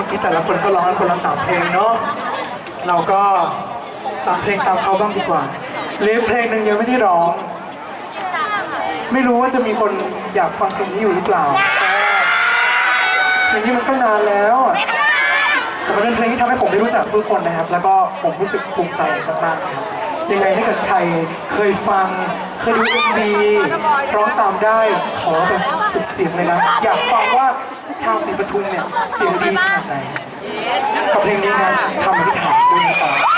มื่อกี้แต่ละคนก็ร้องคนละสามเพลงเนาะเราก็สามเพลงตามเขาบ้างดีกว่าเหลือเพลงหนึ่งยังไม่ได้ร้อง ไม่รู้ว่าจะมีคนอยากฟังเพลงนี้อยู่หรือเปล่าเพลงนี้มันก็นานแล้วแต่มันเป็นเพลงที่ทำให้ผมได้รู้จักทุกคนนะครับ แล้วก็ผมรู้สึกภูมิใจมากๆครับยังไงถ้าเกิดใครเคยฟัง เคยดูเอ็มวีร้องตามได้ขอแบบสุดเสียงเลยนะ อยากฟังว่าชาวศรีปทุมเนี่ยเสียงดีขนาดไหนกับเพลงนี้นะทำอธิษฐานด้วยนะครับ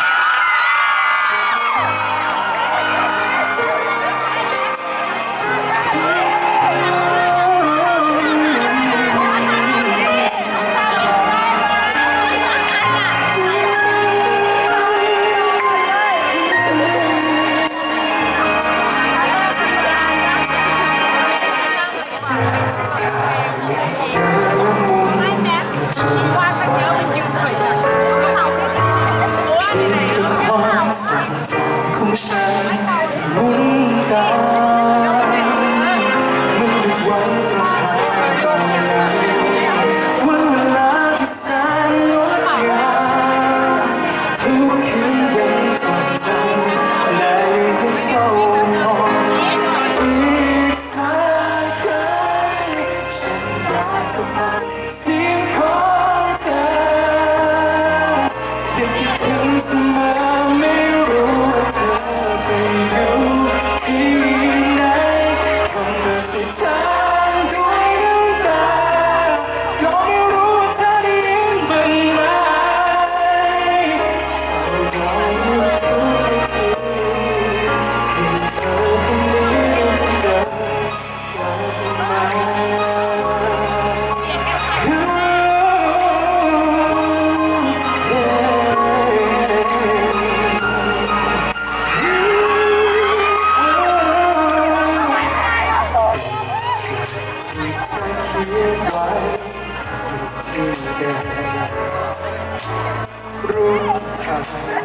เสมอไม่รู้ว่าเธอไปอยู่ที่ไหนคำเมื่อสิทางด้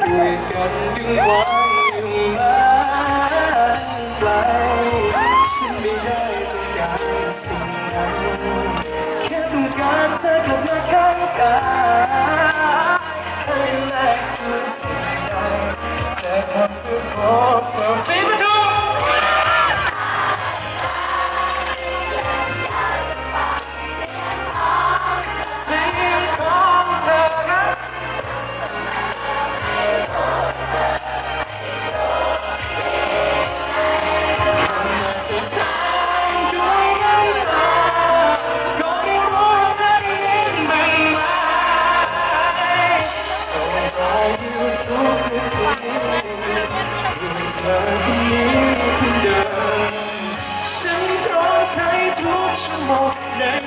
ด้วยกันยังหวังยังมาไกลฉันไม่ได้ต้องการสิ่งนั้นแค่ต้องการเธอกลับมาข้างกายให้แลกด้วยสิ่งใดจะทำเพื่อขอเธอสิประทุ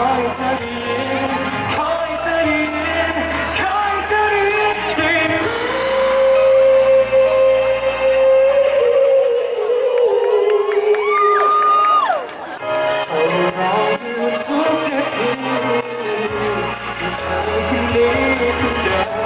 It's all you need to die.